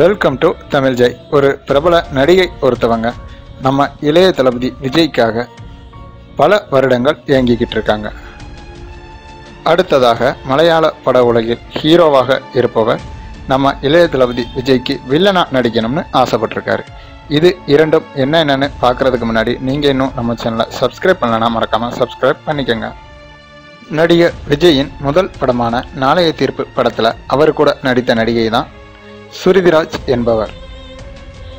Welcome to Tamil Jai ஒரு பிரபல நடிகை ஒருத்தவங்க நம்ம இளைய தளபதி விஜய்க்காக பல வருடங்கள் இயங்கிக்கிட்டு இருக்காங்க. அடுத்ததாக மலையாள பட உலகில் ஹீரோவாக இருப்பவர் நம்ம இளைய தளபதி விஜய்க்கு வில்லனா நடிக்கணும்னு ஆசைப்பட்டிருக்காரு. இது இரண்டும் என்ன என்னன்னு பார்க்கறதுக்கு முன்னாடி நீங்கள் இன்னும் நம்ம சேனலை சப்ஸ்கிரைப் பண்ணலன்னா மறக்காமல் சப்ஸ்கிரைப் பண்ணிக்கோங்க. நடிகர் விஜயின் முதல் படமான நாளைய தீர்ப்பு படத்தில் அவர் கூட நடித்த நடிகை தான் சுருதிராஜ் என்பவர்.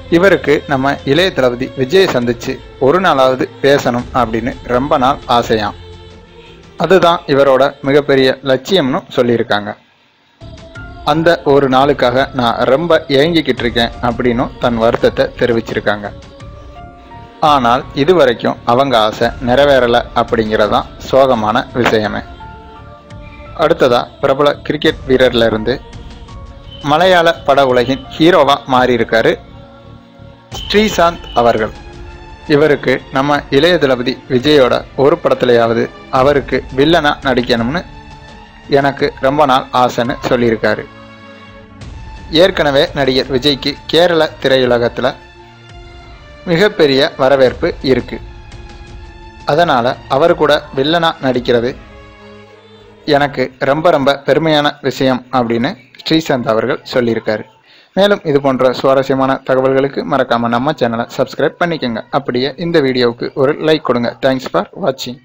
இவருக்கு நம்ம இளைய தளபதி விஜயை சந்திச்சு ஒரு நாளாவது பேசணும் அப்படின்னு ரொம்ப நாள் ஆசையாம். அதுதான் இவரோட மிகப்பெரிய லட்சியம்னு சொல்லியிருக்காங்க. அந்த ஒரு நாளுக்காக நான் ரொம்ப ஏங்கிக்கிட்டு இருக்கேன் அப்படின்னும் தன் வருத்தத்தை தெரிவிச்சிருக்காங்க. ஆனால் இதுவரைக்கும் அவங்க ஆசை நிறைவேறலை அப்படிங்கிறதான் சோகமான விஷயமே. அடுத்ததா பிரபல கிரிக்கெட் வீரர்ல இருந்து மலையாள பட உலகின் ஹீரோவா மாறியிருக்காரு ஸ்ரீசாந்த் அவர்கள். இவருக்கு நம்ம இளைய தளபதி விஜயோட ஒரு படத்துலையாவது அவருக்கு வில்லனா நடிக்கணும்னு எனக்கு ரொம்ப நாள் ஆசைன்னு சொல்லியிருக்காரு. ஏற்கனவே நடிகர் விஜய்க்கு கேரள திரையுலகத்தில் மிகப்பெரிய வரவேற்பு இருக்கு. அதனால் அவர் கூட வில்லனா நடிக்கிறது எனக்கு ரொம்ப ரொம்ப பெருமையான விஷயம் அப்படின்னு ஸ்ரீசாந்த் அவர்கள் சொல்லியிருக்காரு. மேலும் இது போன்ற சுவாரஸ்யமான தகவல்களுக்கு மறக்காமல் நம்ம சேனலை சப்ஸ்கிரைப் பண்ணிக்கோங்க. அப்படியே இந்த வீடியோவுக்கு ஒரு லைக் கொடுங்க. தேங்க்ஸ் ஃபார் வாட்சிங்